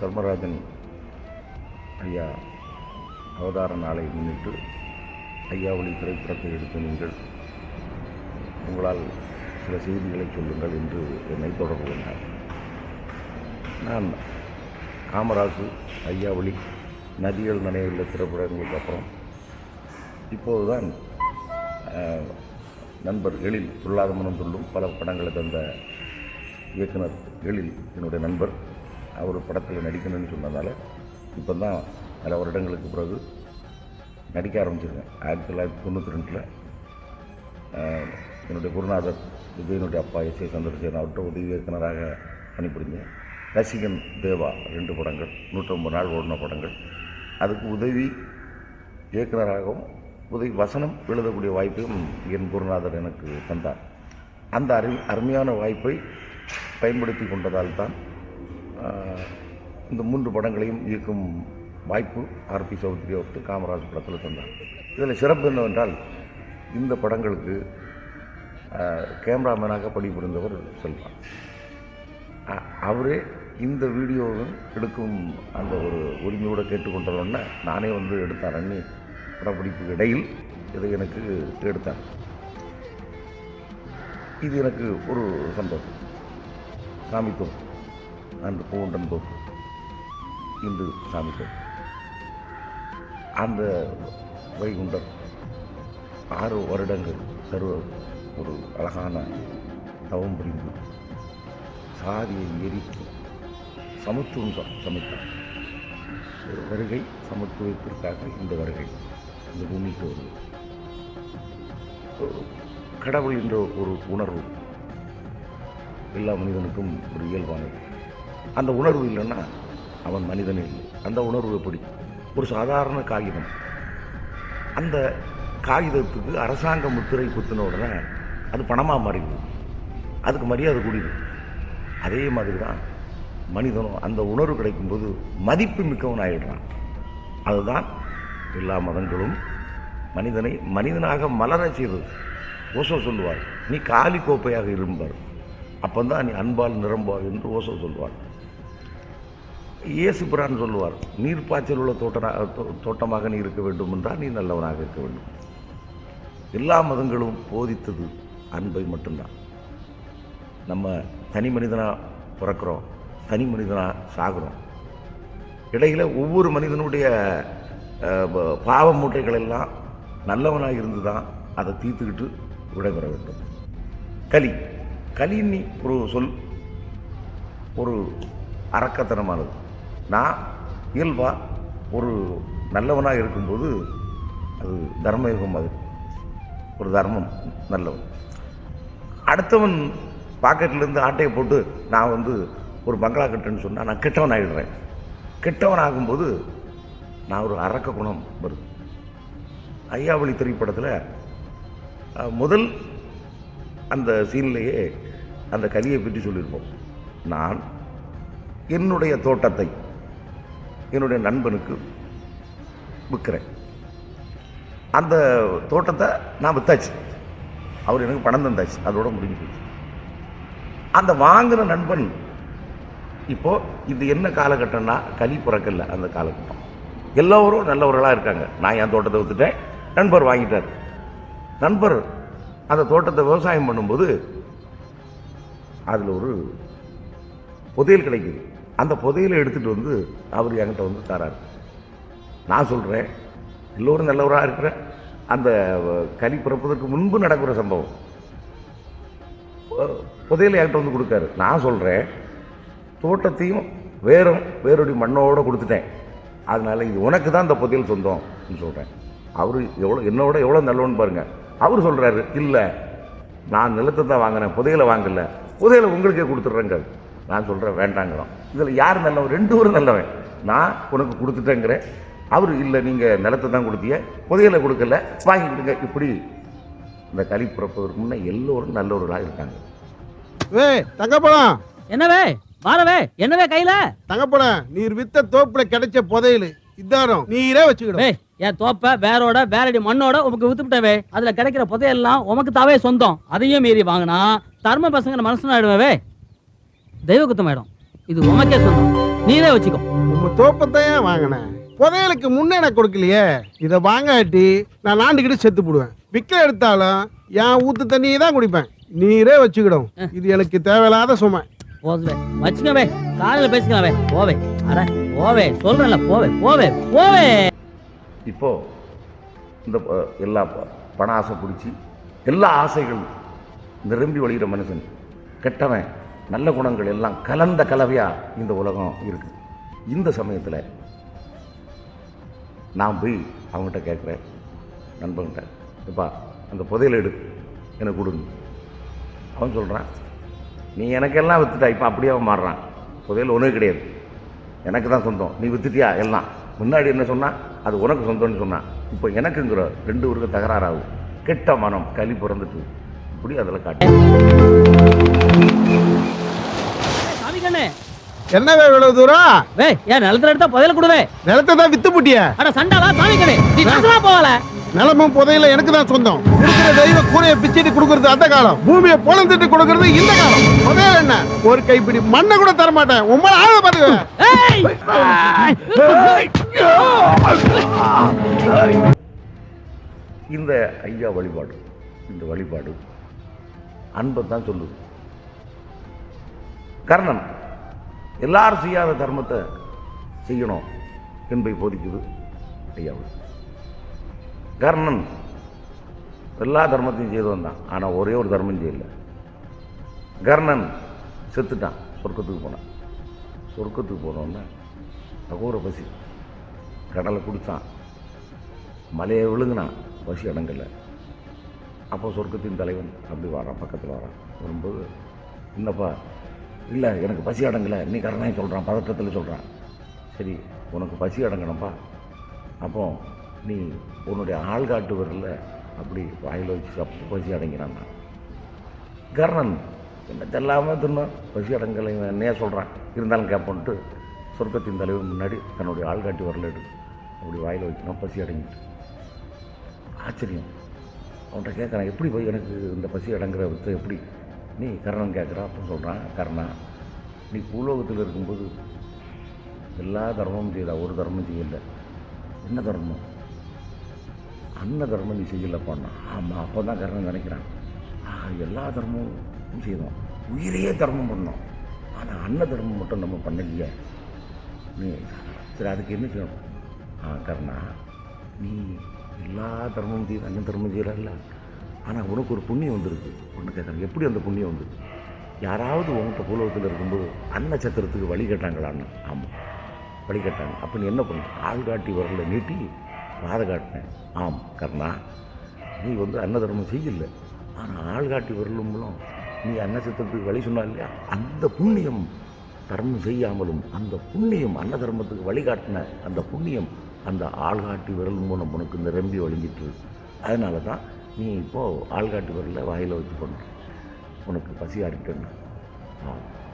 தர்மராஜன் ஐயா அவதார நாளை முன்னிட்டு ஐயாவளி திரைப்படத்தை எடுத்த நீங்கள் உங்களால் சில செய்திகளை சொல்லுங்கள் என்று என்னை தொடர்பு கொண்டார். நான் காமராசு ஐயாவளி நதிகள் நனையுள்ள திரைப்படங்களுக்கு அப்புறம் இப்போதுதான் நண்பர் எழில் துள்ளாத மனம் சொல்லும் பல படங்களை தந்த இயக்குனர் எழில் என்னுடைய நண்பர். அவர் படத்தில் நடிக்கணும்னு சொன்னதால் இப்போ தான் பல வருடங்களுக்கு பிறகு நடிக்க ஆரம்பிச்சிருக்கேன். ஆயிரத்தி தொள்ளாயிரத்தி தொண்ணூற்றி ரெண்டில் என்னுடைய குருநாதர் விஜயனுடைய அப்பா எஸ் ஏ சந்திரசேகரன் அவர்கிட்ட உதவி இயக்குனராக பணிபுரிஞ்சேன் ரசிகன் தேவா ரெண்டு படங்கள் நூற்றம்பது நாள் ஓடின படங்கள். அதுக்கு உதவி இயக்குனராகவும் உதவி வசனம் எழுதக்கூடிய வாய்ப்பையும் என் குருநாதர் எனக்கு தந்தார். அந்த அரு அருமையான வாய்ப்பை பயன்படுத்தி கொண்டதால் தான் இந்த மூன்று படங்களையும் இயக்கும் வாய்ப்பு ஆர்பி சௌத்ரி அவருக்கு காமராஜ் படத்தில் தந்தார். இதில் சிறப்பு என்னவென்றால் இந்த படங்களுக்கு கேமராமேனாக பணிபுரிந்தவர் செல்வா. அவரே இந்த வீடியோவும் எடுக்கும் அந்த ஒரு உரிமையோடு கேட்டுக்கொண்டதொன்னே நானே வந்து எடுத்தேன் அண்ணி படப்பிடிப்புக்கு இடையில் இதை எனக்கு எடுத்தார். இது எனக்கு ஒரு சந்தோஷம். சாமித்துவம் அந்த பூண்டன் இந்து இன்று அந்த வைகுண்டம் ஆறு வருடங்கள் சர்வ ஒரு அழகான தவம் புரிந்து சாதியை எரித்து சமத்துவம் சமைத்தார். ஒரு வருகை சமத்துவத்திற்காக இந்த வருகை இந்த பூமிக்கு ஒரு கடவுள் என்ற ஒரு உணர்வு எல்லா மனிதனுக்கும் ஒரு இயல்பானது. அந்த உணர்வு இல்லைன்னா அவன் மனிதன் இல்லை. அந்த உணர்வு எப்படி? ஒரு சாதாரண காகிதம். அந்த காகிதத்துக்கு அரசாங்க முத்திரை குத்தின உடனே அது பணமாக மாறிடுது. அதுக்கு மரியாதை கூடியது அதே மாதிரி தான் மனிதனும் அந்த உணர்வு கிடைக்கும்போது மதிப்பு மிக்கவன் ஆகிடுறான் அதுதான் எல்லா மதங்களும் மனிதனை மனிதனாக மலரச் செய்தது. ஓசோ சொல்லுவார் நீ காலி கோப்பையாக இருப்பார் தான் நீ அன்பால் நிரம்புவார் என்று ஓசோ சொல்லுவார். இயேசு பிரான் சொல்லுவார் நீர்ப்பாய்ச்சல் உள்ள தோட்டனா தோ- தோட்டமாக நீ இருக்க வேண்டும் என்றால் நீ நல்லவனாக இருக்க வேண்டும். எல்லா மதங்களும் போதித்தது அன்பை மட்டும்தான். நம்ம தனி மனிதனாக பிறக்கிறோம் தனி மனிதனாக சாகிறோம். இடையில் ஒவ்வொரு மனிதனுடைய பாவ மூட்டைகள் எல்லாம் நல்லவனாக இருந்து தான் அதை தீர்த்துக்கிட்டு விடைபெற வேண்டும். கலி கலின்னு ஒரு சொல் ஒரு அரக்கத்தனமானது நான் இயல்பாக ஒரு நல்லவனாக இருக்கும்போது அது தர்மயுகம் அது ஒரு தர்மம் நல்லவன். அடுத்தவன் பாக்கெட்லேருந்து ஆட்டையை போட்டு நான் வந்து ஒரு பங்களா கட்டுன்னு சொன்னால் நான் கெட்டவன் ஆகிடுறேன் கெட்டவன் ஆகும்போது நான் ஒரு அரக்க குணம் வருது. ஐயாவளி திரைப்படத்தில் முதல் அந்த சீன்லேயே அந்த கலியை பற்றி சொல்லியிருப்போம். நான் என்னுடைய தோட்டத்தை என்னுடைய நண்பனுக்கு விற்கிறேன். அந்த தோட்டத்தை நான் வித்தாச்சு. அவர் எனக்கு பணம் தந்தாச்சு. அதோட முடிஞ்சு போச்சு. அந்த வாங்கின நண்பன் இப்போது இது என்ன காலகட்டம்னா கலி பிறக்கல அந்த காலகட்டம். எல்லோரும் நல்லவர்களாக இருக்காங்க. நான் என் தோட்டத்தை வித்துட்டேன். நண்பர் வாங்கிட்டார். நண்பர் அந்த தோட்டத்தை விவசாயம் பண்ணும்போது அதில் ஒரு புதையல் கிடைக்குது. அந்த புதையலை எடுத்துகிட்டு வந்து அவர் என்கிட்ட வந்து தராரு. நான் சொல்கிறேன் எல்லோரும் நல்லவராக இருக்கிற அந்த அஹ், கலி பிறப்பதற்கு முன்பு நடக்கிற சம்பவம். புதையில் என்கிட்ட வந்து கொடுக்காரு. நான் சொல்கிறேன் தோட்டத்தையும் வேறும் வேரோடி மண்ணோடு கொடுத்துட்டேன். அதனால் இது உனக்கு தான் இந்த புதையல் சொந்தம்னு சொல்கிறேன் அவர் எவ்வளோ என்னோட எவ்வளோ நல்லவன்னு பாருங்கள் அவர் சொல்கிறாரு இல்லை நான் நிலத்தை தான் வாங்கினேன் புதையலை வாங்கலை. புதையலை உங்களுக்கே கொடுத்துட்றேங்க நான் சொல்கிறேன் வேண்டாங்கிறோம் இதில் யார் நல்லவன்? ரெண்டு பேரும் நல்லவன். நான் உனக்கு கொடுத்துட்டேங்கிறேன். அவர் இல்லை நீங்கள் நிலத்தை தான் கொடுத்தீங்க. புதையலை கொடுக்கல. வாங்கிக்கிடுங்க இப்படி இந்த களி பிறப்பதற்கு முன்னே எல்லோரும் நல்லவர்களாக இருக்காங்க. வே தங்கப்பழம். என்னவே வாரவே என்னவே கையில? தங்கப்பழம் நீர் வித்த தோப்புல கிடைச்ச புதையலு. இதாரம் நீரே வச்சுக்கிடும். என் தோப்ப வேரோட வேரடி மண்ணோட உமக்கு வித்துட்டவே அதுல கிடைக்கிற புதையெல்லாம் உமக்கு தாவே சொந்தம். அதையும் மீறி வாங்கினா தர்ம பசங்க மனசு ஆயிடுவே தெய்வ குத்தம் ஆயிடும். இது உமக்கே சொந்தம் நீரே வச்சுக்கோ. உங்க தோப்பத்தையும் வாங்கினேன் புதையலுக்கு முன்னே எனக்கு கொடுக்கலையே. இதை வாங்காட்டி நான் நாண்டுக்கிட்டு செத்து போடுவேன். விக்க எடுத்தாலும் என் ஊத்து தண்ணியை தான் குடிப்பேன். நீரே வச்சுக்கிடும். இது எனக்கு தேவையில்லாத சுமை. போதுவே. வச்சுக்கவே. காலையில பேசிக்கலாவே போவே. அட போவே. சொல்றேன்ல போவே போவே போவே. இப்போ இந்த எல்லா பண ஆசை பிடிச்சி எல்லா ஆசைகளும் நிரம்பி வழிகிற மனுஷன். கெட்டவன். நல்ல குணங்கள் எல்லாம் கலந்த கலவையாக இந்த உலகம் இருக்குது இந்த சமயத்தில் நான் போய் அவங்ககிட்ட கேட்குறேன் நண்பன்கிட்ட எப்பா அந்த புதையல் எடு எனக்கு கொடுங்க. அவன் சொல்கிறான் நீ எனக்கெல்லாம் விற்றுட்டா இப்போ அப்படியே அவன் மாறுறான். புதையல் உனக்கு கிடையாது. எனக்கு தான் சொந்தம். நீ வித்துட்டியா? எல்லாம். முன்னாடி என்ன சொன்னால் அது உனக்கு சொந்தம்னு சொன்னான். இப்போ எனக்குங்கிற ரெண்டு ஊருக்கு தகராறாகும். கெட்ட மனம் களி பிறந்துட்டு இப்படி அதில் காட்டு என்னவே இவ்வளவு தூரம்? வே ஏன் நிலத்துல எடுத்தா புதையல கொடுவே? நிலத்தை தான் வித்து புட்டிய. அட சண்டாவா சாமி கண்ணு. நீ நாசமா போகல? நிலமும் புதையில எனக்கு தான் சொந்தம். கொடுக்குற தெய்வ கூரையை பிச்சுட்டு கொடுக்கறது அந்த காலம். பூமியை பொழந்துட்டு கொடுக்கறது இந்த காலம். புதையல் என்ன? ஒரு கைப்பிடி மண்ணை கூட தர மாட்டேன் உங்களை ஆழ பாத்துக்க ஏய்! இந்த ஐயா வழிபாடு இந்த வழிபாடு அன்பை தான் சொல்லுது. கர்ணன் எல்லாரும் செய்யாத தர்மத்தை செய்யணும் என்பை போதிக்குது ஐயாவு கர்ணன் எல்லா தர்மத்தையும் செய்து வந்தான் ஆனால் ஒரே ஒரு தர்மம் செய்யல. கர்ணன் செத்துட்டான் சொர்க்கத்துக்கு போனான். சொர்க்கத்துக்கு போனோன்னா அகோர பசி கடலை குடித்தான் மலையை விழுங்கினான் பசி அடங்கலை. அப்போ சொர்க்கத்தின் தலைவன் அப்படி வரான் பக்கத்தில் வரான் வரும்போது என்னப்பா இல்லை எனக்கு பசி அடங்கலை நீ கரணாய் சொல்கிறான் பதட்டத்தில் சொல்கிறான் சரி உனக்கு பசி அடங்கணும்ப்பா அப்போ நீ உன்னுடைய ஆள்காட்டு வரல அப்படி வாயில் வச்சு சாப்பிட்டு பசி அடங்கினான் கர்ணன் என்ன தெல்லாமல் தின்னும் பசி அடங்கலை என்னையே சொல்கிறான் இருந்தாலும் கேட்போன்ட்டு சொர்க்கத்தின் தலைவர் முன்னாடி தன்னுடைய ஆள்காட்டி வரல எடுக்கும் அப்படி வாயில் வச்சுனா பசி அடங்கிட்டு. ஆச்சரியம். அவன்கிட்ட கேட்குறான் எப்படி போய் எனக்கு இந்த பசி அடங்குற வித்து எப்படி? நீ கர்ணன் கேட்குறா அப்படின்னு சொல்கிறான் கர்ணா நீ பூலோகத்தில் இருக்கும்போது எல்லா தர்மமும் செய்தா ஒரு தர்மம் செய்யலை. என்ன தர்மம்? அன்ன தர்மம் நீ செய்யலப்பான்னா ஆமாம் அப்போ தான் கர்ணன் நினைக்கிறான். ஆஹா எல்லா தர்மமும் செய்தோம். உயிரையே தர்மம் பண்ணோம். ஆனால் அன்ன தர்மம் மட்டும் நம்ம பண்ணலையே. நீ சரி அதுக்கு என்ன செய்யணும்? ஆ கர்ணா நீ எல்லா தர்மமும் செய்ய அன்ன தர்மம் செய்யறல்ல ஆனால் உனக்கு ஒரு புண்ணியம் வந்திருக்கு. ஒன்று கேட்குறாங்க எப்படி அந்த புண்ணியம் வந்தது? யாராவது உங்கள்கிட்ட பூலோகத்தில் இருக்கும்போது அன்ன சத்திரத்துக்கு வழி கேட்டாங்களான்னு. ஆமாம் வழி கேட்டாங்க. அப்போ நீ என்ன பண்ண ஆள் காட்டி வரல நீட்டி பாதை காட்டினேன் ஆம் கர்ணா. நீ வந்து அன்ன தர்மம் செய்யல. ஆனால் ஆள் காட்டி வரலும் மூலம் நீ அன்ன சத்திரத்துக்கு வழி சொன்னா இல்லையா? அந்த புண்ணியம் தர்மம் செய்யாமலும் அந்த புண்ணியம் அன்ன தர்மத்துக்கு வழிகாட்டின அந்த புண்ணியம் அந்த ஆள்காட்டி விரல் மூலம் உனக்கு நிரம்பி வழிஞ்சிட்டு அதனால தான் நீ இப்போது ஆள்காட்டி விரலை வாயில் வச்சு பண்ணுற உனக்கு பசி ஆடிட்டேன்னு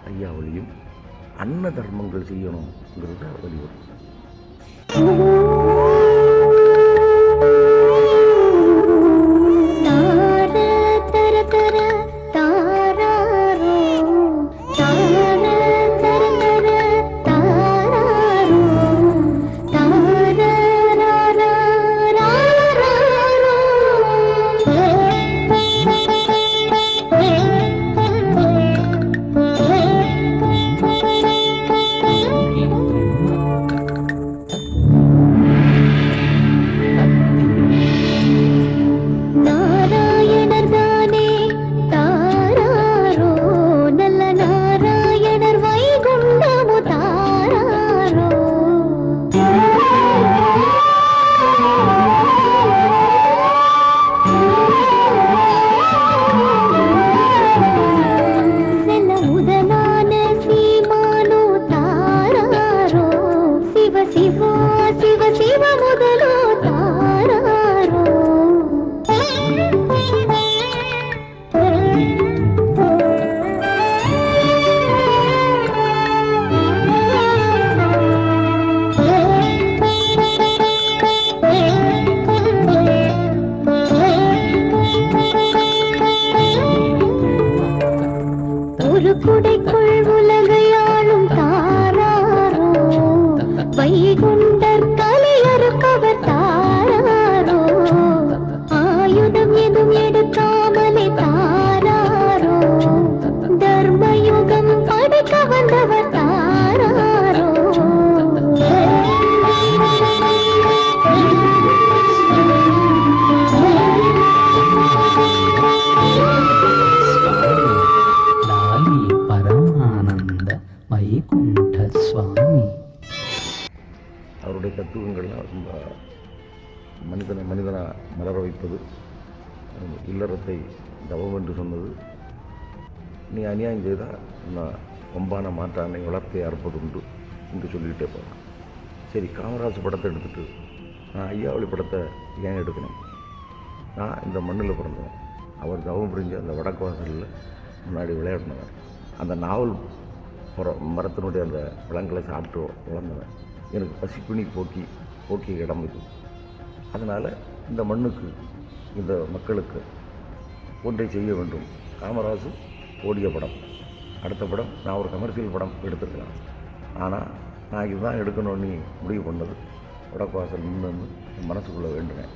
ஐயா வழியும் அன்ன தர்மங்கள் செய்யணுங்கிறத வலியுறுத்து வைகுண்டர் மனிதனை மலர வைப்பது இல்லறத்தை தவம் என்று சொன்னது. நீ அநியாயம் செய்தால் நான் ஒம்பான மாற்றானை வளர்த்தை அறுப்பதுண்டு என்று சொல்லிகிட்டே போகிறான் சரி காமராஜ் படத்தை எடுத்துட்டு நான் ஐயாவளி படத்தை ஏன் எடுக்கணும்? நான் இந்த மண்ணில் பிறந்தேன் அவர் தவம் புரிஞ்ச அந்த வடக்கு வாசலில் முன்னாடி விளையாடினவன். அந்த நாவல் புற மரத்தினுடைய அந்த பழங்களை சாப்பிட்டு வளர்ந்தவன். எனக்கு பசிப்பிணி போக்கி போக்கிய இடம் இது. அதனால் இந்த மண்ணுக்கு இந்த மக்களுக்கு ஒன்றை செய்ய வேண்டும். காமராசு ஓடிய படம். அடுத்த படம் நான் ஒரு கமர்ஷியல் படம் எடுத்துருக்கலாம். ஆனால் நான் இதுதான் எடுக்கணும்னு முடிவு பண்ணது. வடக்குவாசல் நின்று என் மனசுக்குள்ளே வேண்டுனேன்.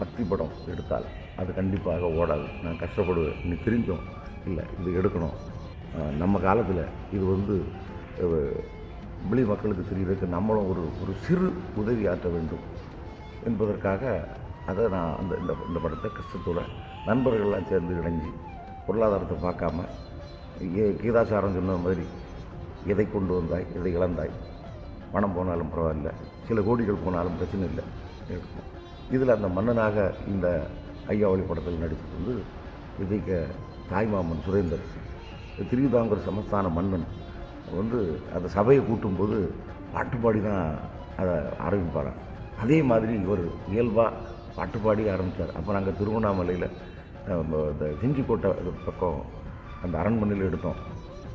பக்தி படம் எடுத்தால் அது கண்டிப்பாக ஓடாது. நான் கஷ்டப்படுவேன். நீ தெரிஞ்சோம் இல்லை இது எடுக்கணும். நம்ம காலத்தில் இது வந்து வெளி மக்களுக்கு தெரியுறதுக்கு நம்மளும் ஒரு ஒரு சிறு உதவி ஆற்ற வேண்டும். என்பதற்காக அதை நான் அந்த இந்த இந்த படத்தை கஷ்டத்தோட நண்பர்கள்லாம் சேர்ந்து இணைஞ்சு பொருளாதாரத்தை பார்க்காம கீ- கீதாச்சாரம் சொன்ன மாதிரி எதை கொண்டு வந்தாய் எதை இழந்தாய் பணம் போனாலும் பரவாயில்ல சில கோடிகள் போனாலும் பிரச்சனை இல்லை இருக்கும். இதில் அந்த மன்னனாக இந்த ஐயாவளி படத்தில் நடித்தது வந்து விஜய்க்க தாய்மாமன் சுரேந்தர். திருவிதாங்கூர் சமஸ்தான மன்னன். வந்து அந்த சபையை கூட்டும்போது பாட்டு பாடி தான் அதை ஆரம்பிப்பாரான் அதே மாதிரி இவர் இயல்பாக பாட்டு பாடி ஆரம்பித்தார். அப்போ நாங்கள் திருவண்ணாமலையில் இந்த செஞ்சிக்கோட்டை பக்கம் அந்த அரண்மனையில் எடுத்தோம்.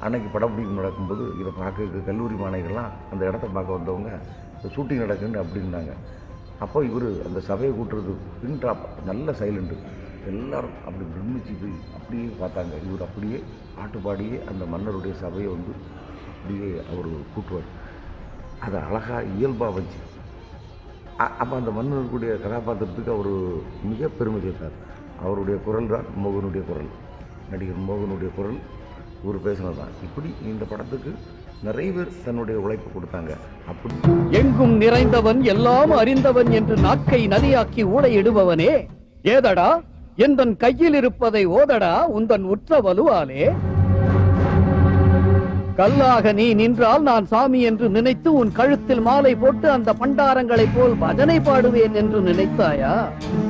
அன்னைக்கு படப்பிடிப்பு நடக்கும்போது இதை பார்க்க கல்லூரி மாணவிகள்லாம் அந்த இடத்த பார்க்க வந்தவங்க ஷூட்டிங் நடக்குன்னு அப்படின்னாங்க. அப்போ இவர் அந்த சபையை கூட்டுறது பின் டாப் நல்ல சைலண்ட்டு எல்லாரும் அப்படி பிரமிச்சு போய் அப்படியே பார்த்தாங்க. இவர் அப்படியே பாட்டு பாடியே அந்த மன்னருடைய சபையை வந்து அப்படியே அவர் கூட்டுவார். அதை அழகாக இயல்பாக வச்சு அப்போ அந்த மன்னருடைய கதாபாத்திரத்துக்கு அவர் மிக பெருமை சேர்த்தார். அவருடைய குரல் தான் மோகனுடைய குரல். நடிகர் மோகனுடைய குரல் ஒரு பேசினது தான். இப்படி இந்த படத்துக்கு நிறைய பேர் தன்னுடைய உழைப்பு கொடுத்தாங்க. அப்படி எங்கும் நிறைந்தவன் எல்லாம் அறிந்தவன் என்று நாக்கை நதியாக்கி ஊடையிடுபவனே ஏதடா? எந்தன் கையில் இருப்பதை ஓதடா? உந்தன் உற்ற வலுவாலே கல்லாக நீ நின்றால் நான் சாமி என்று நினைத்து உன் கழுத்தில் மாலை போட்டு அந்த பண்டாரங்களைப் போல் பஜனை பாடுவேன் என்று நினைத்தாயா?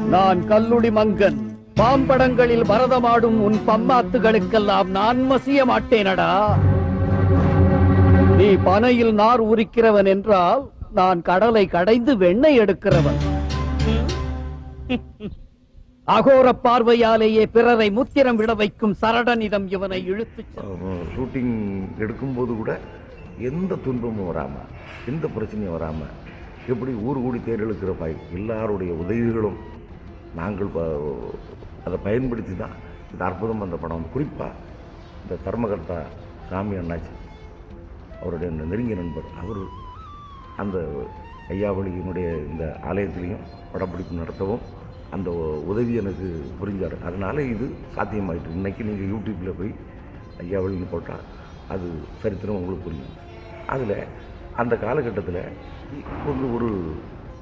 நான் கல்லுடி மங்கன். பாம்படங்களில் பரதமாடும் உன் பம்மாத்துகளுக்கெல்லாம் நான் மசிய மாட்டேனடா. நீ பனையில் நார் உரிக்கிறவன் என்றால் நான் கடலை கடைந்து வெண்ணெய் எடுக்கிறவன். அகோர பார்வையாலேயே பிறரை முத்திரம் விட வைக்கும் சரடனிடம் இவனை இழுத்து ஷூட்டிங் எடுக்கும்போது கூட எந்த துன்பமும் வராமல் எந்த பிரச்சனையும் வராமல் எப்படி ஊர் கூடி தேர்தலுக்கிற பாய் எல்லாருடைய உதவிகளும் நாங்கள் ப- அதை பயன்படுத்தி தான் இந்த அற்புதம் அந்த படம் குறிப்பாக இந்த தர்மகர்த்தா சாமி அண்ணாச்சி அவருடைய நெருங்கிய நண்பர் அவர் அந்த ஐயாவளியினுடைய இந்த ஆலயத்திலையும் படப்பிடிப்பு நடத்தவும் அந்த உதவி எனக்கு புரிஞ்சார். அதனால இது சாத்தியமாயிட்டு இன்னைக்கு நீங்கள் யூடியூப்பில் போய் ஐயாவளின்னு போட்டால் அது சரித்திரம் உங்களுக்கு புரியும். அதில் அந்த காலகட்டத்தில் வந்து ஒரு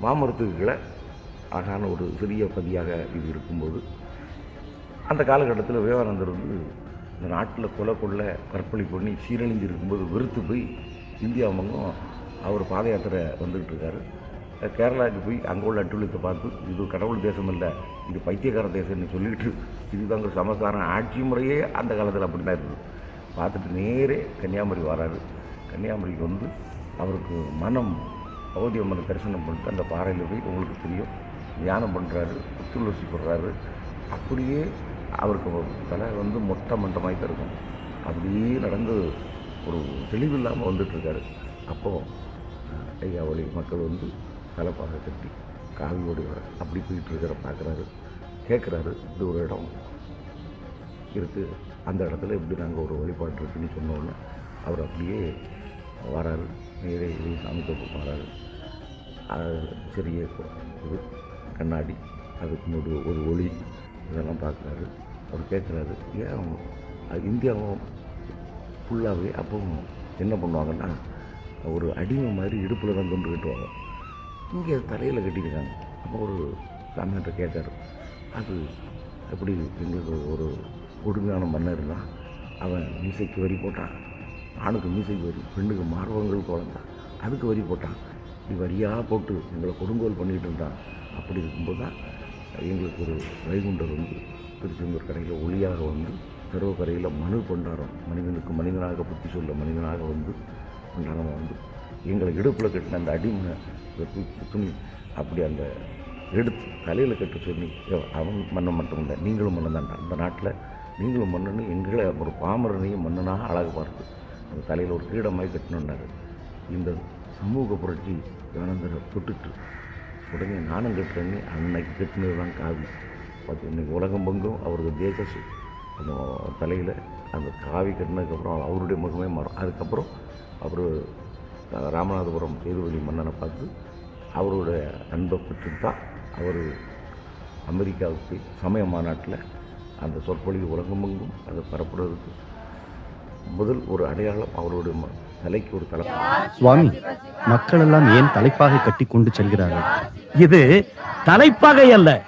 மாமரத்துக்கு கீழே அழகான ஒரு சிறிய பதியாக இது இருக்கும்போது அந்த காலகட்டத்தில் விவேகானந்தர் வந்து இந்த நாட்டில் கொலை கொள்ள கற்பழி பண்ணி சீரழிஞ்சு இருக்கும்போது வெறுத்து போய் இந்தியா மங்கம் அவர் பாத யாத்திரை வந்துக்கிட்டு இருக்காரு. கேரளாவுக்கு போய் அங்கே உள்ள அட்டுழியத்தை பார்த்து இது கடவுள் தேசம் இல்லை இது பைத்தியக்கார தேசம்னு சொல்லிக்கிட்டு இதுதாங்க சமஸ்தானம் ஆட்சி முறையே அந்த காலத்தில் அப்படி தான் இருக்குது பார்த்துட்டு நேரே கன்னியாகுமரி வராரு. கன்னியாகுமரிக்கு வந்து அவருக்கு மனம் பகவதி அம்மனை தரிசனம் பண்ணிட்டு அந்த பாறையில் போய் உங்களுக்கு தெரியும் தியானம் பண்ணுறாரு புத்துணர்ச்சி போடுறாரு அப்படியே அவருக்கு தலை வந்து மொட்டை மண்டமாய் இருக்கும் அப்படியே நடந்து ஒரு தெளிவில்லாமல் வந்துட்டுருக்காரு அப்போது ஐயா மக்கள் வந்து தலைப்பாக கட்டி காவியோடு வர அப்படி போயிட்டு இருக்கிற பார்க்குறாரு கேட்குறாரு இது ஒரு இடம் இருக்குது அந்த இடத்துல இப்படி நாங்கள் ஒரு வழிபாடு இருக்குன்னு சொன்னோன்னே அவர் அப்படியே வராரு. நேரே வெளியே சாமி தோப்பு வராரு. அது சிறிய இது கண்ணாடி அதுக்கு முன்னாடி ஒரு ஒளி இதெல்லாம் பார்க்குறாரு அவர் கேட்குறாரு ஏன் அது இந்தியாவும் ஃபுல்லாகவே அப்போவும் என்ன பண்ணுவாங்கன்னா ஒரு அடிமை மாதிரி இடுப்பில் தான் கொண்டு கட்டுவாங்க இங்கே தலையில் கட்டியிருக்காங்க. அப்போ ஒரு சாமியார்ட்ட கேட்டார் அது எப்படி எங்களுக்கு ஒரு கொடுமையான மன்னர் தான் அவன் மீசைக்கு வரி போட்டான். ஆணுக்கு மீசைக்கு வரி பெண்ணுக்கு மார்பங்கள் குழந்தான் அதுக்கு வரி போட்டான். இப்படி வரியாக போட்டு எங்களை கொடுங்கோல் பண்ணிகிட்டு இருந்தான் அப்படி இருக்கும்போது தான் எங்களுக்கு ஒரு வைகுண்டர் வந்து திருச்செந்தூர் கடையில் ஒளியாக வந்து கரையில் மனு கொண்டாடுறோம் மனிதனுக்கு மனிதனாக புத்தி சொல்ல மனிதனாக வந்து கொண்டாடமாக வந்து எங்களை இடுப்பில் கட்டின அந்த அடிமனை துணி அப்படி அந்த எடுத்து தலையில் கட்டு சொல்லி அவன் மன்னன் மட்டும் இல்லை நீங்களும் மன்னன் தான் அந்த நாட்டில் நீங்களும் மன்னன்னு எங்களை ஒரு பாமரனையும் மன்னனாக அழகு பார்த்து. அந்த தலையில் ஒரு கிரீடமாய் கட்டணுன்னாரு இந்த சமூக புரட்சி ஞானந்தரை தொட்டுட்டு உடனே நானும் கட்டுறேன்னு அன்னைக்கு கட்டினது தான் காவி. பார்த்து இன்றைக்கி உலகம் பங்கும் அவருக்கு தேச அந்த தலையில் அந்த காவி கட்டினதுக்கப்புறம் அவருடைய முகமே மாறும். அதுக்கப்புறம் அவர் ராமநாதபுரம் சேதுபதி மன்னனை பார்த்து அவருடைய அன்பை பெற்று தான் அவர் அமெரிக்காவுக்கு சமய மாநாட்டில் அந்த சொற்பொழிவு உலகமெங்கும் அதை பரப்புறதுக்கு முதல் ஒரு அடையாளம் அவருடைய ம- தலைக்கு ஒரு தலை. சுவாமி மக்கள் எல்லாம் ஏன் தலைப்பாக கட்டி கொண்டு செல்கிறார்கள்? இது தலைப்பாகை அல்ல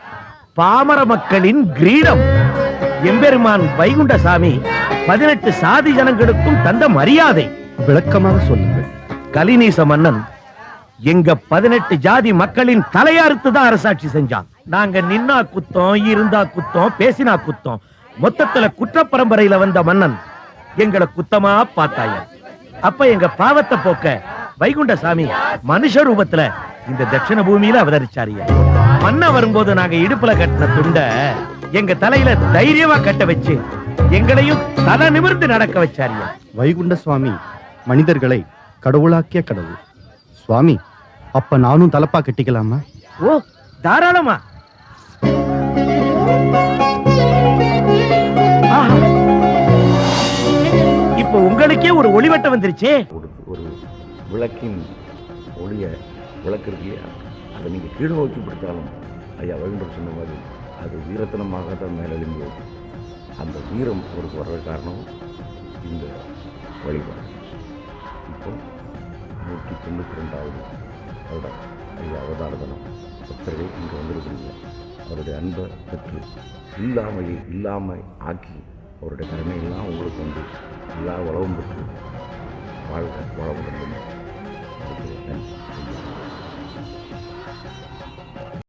பாமர மக்களின் கிரீடம். எம்பெருமான் வைகுண்டசாமி பதினெட்டு சாதி ஜனங்களுக்கும் தந்த மரியாதை. விளக்கமாக சொல்லுங்கள். கலிநீச மன்னன் எங்க பதினெட்டு ஜாதி மக்களின் தலையறுத்து தான் அரசாட்சி செஞ்சான். நாங்க நின்னா குத்தம் இருந்தா குத்தம் பேசினா குத்தம். மொத்தத்துல குற்ற பரம்பரையில வந்த மன்னன் எங்களை குத்தமா பார்த்தாய? அப்ப எங்க பாவத்தை போக்க வைகுண்ட சாமி மனுஷ ரூபத்துல இந்த தட்சிண பூமியில அவதரிச்சாரிய மன்ன வரும்போது நாங்க இடுப்புல கட்டின துண்ட எங்க தலையில தைரியமா கட்ட வச்சு எங்களையும் தலை நிமிர்ந்து நடக்க வச்சாரிய வைகுண்ட சுவாமி மனிதர்களை கடவுளாக்கிய கடவுள். சுவாமி அப்ப நானும் தலப்பா கட்டிக்கலாமா? ஓ தாராளமா. இப்போ உங்களுக்கே ஒரு ஒளிவட்டம் வந்துருச்சே. ஒரு விளக்கின் ஒளியை விளக்கு இருக்கு இல்லையா? அதை நீங்கள் கீழ் நோக்கி பிடித்தாலும் ஐயா வைகுண்டர் சொன்ன மாதிரி அது வீரத்தனமாக தான் மேலெழும்பி வரும் அந்த வீரம் ஒரு வர்ற காரணம் இந்த வழிபாடு. இப்போ நூற்றி தொண்ணூற்றி ரெண்டாவது அவரோட ஐயா அவதாரதனம். பக்தர்கள் இங்கே வந்திருக்கிறீங்க அவருடைய அன்பை பெற்று இல்லாமையை இல்லாமல் ஆக்கி அவருடைய கடமையெல்லாம் உங்களுக்கு வந்து எல்லா வளமும் பெற்று வாழ்க வளமுடன்.